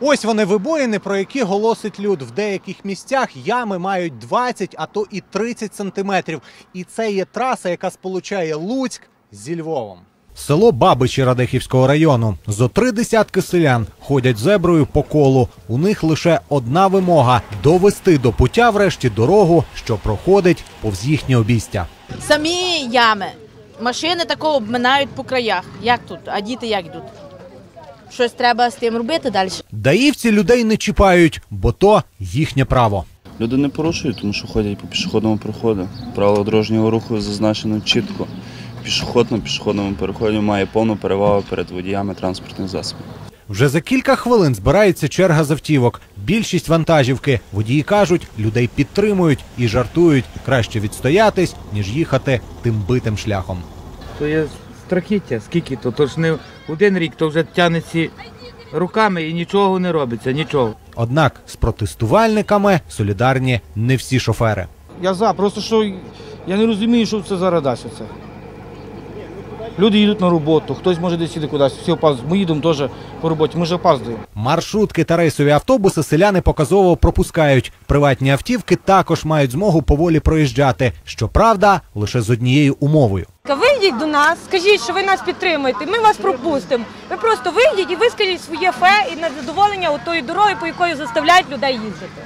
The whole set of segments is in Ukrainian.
Ось вони вибоїни, про які голосить люд. В деяких місцях ями мають 20, а то і 30 сантиметрів. І це є траса, яка сполучає Луцьк зі Львовом. Село Бабичі Радехівського району. Зо три десятки селян ходять зеброю по колу. У них лише одна вимога довести до пуття врешті дорогу, що проходить повз їхнє обійстя. Самі ями. Машини такого обминають по краях. Як тут? А діти як йдуть? Щось треба з тим робити далі. Даївці людей не чіпають, бо то їхнє право. Люди не порушують, тому що ходять по пішохідному переходу. Правило дорожнього руху зазначено чітко. Пішохід на пішохідному переході має повну перевагу перед водіями транспортних засобів. Вже за кілька хвилин збирається черга з автівок. Більшість вантажівки. Водії кажуть, людей підтримують і жартують. Краще відстоятись, ніж їхати тим битим шляхом. То є страхіття, скільки то, то ж не один рік, то вже тянеться руками і нічого не робиться, нічого. Однак з протестувальниками солідарні не всі шофери. Я за, просто що я не розумію, що це зараз дасть оце. Люди їдуть на роботу, хтось може десь їде кудись, всі опаздують. Ми їдемо теж по роботі, ми ж опаздуємо. Маршрутки та рейсові автобуси селяни показово пропускають. Приватні автівки також мають змогу поволі проїжджати. Щоправда, лише з однією умовою. Вийдіть до нас, скажіть, що ви нас підтримуєте. Ми вас пропустимо. Ви просто вийдіть і вискажіть своє фе і незадоволення от тої дороги, по якої заставляють людей їздити.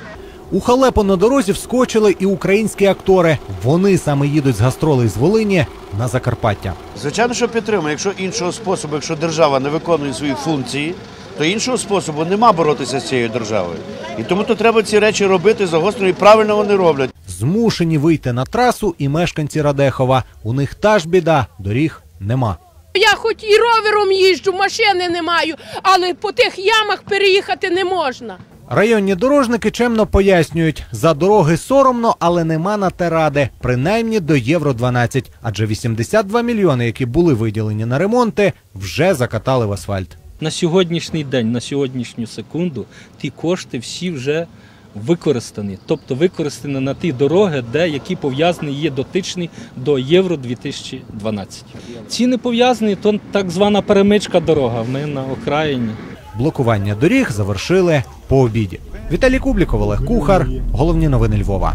У халепу на дорозі вскочили і українські актори. Вони саме їдуть з гастролей з Волині на Закарпаття. Звичайно, що підтримує. Якщо іншого способу, якщо держава не виконує свої функції, то іншого способу нема боротися з цією державою. І тому то треба ці речі робити загострено і правильно вони роблять. Змушені вийти на трасу і мешканці Радехова. У них та ж біда, доріг нема. Я хоч і ровером їжджу, машини не маю, але по тих ямах переїхати не можна. Районні дорожники чемно пояснюють, за дороги соромно, але нема на те ради, принаймні до Євро 12, адже 82 мільйони, які були виділені на ремонти, вже закатали в асфальт. На сьогоднішній день, на сьогоднішню секунду, ті кошти всі вже використані. Тобто використані на ті дороги, де які пов'язані є дотичні до Євро 2012. Ці не пов'язані, то так звана перемичка дорога. Ми на окраїні. Блокування доріг завершили по обіді. Віталій Кубліков, Олег Кухар. Головні новини Львова.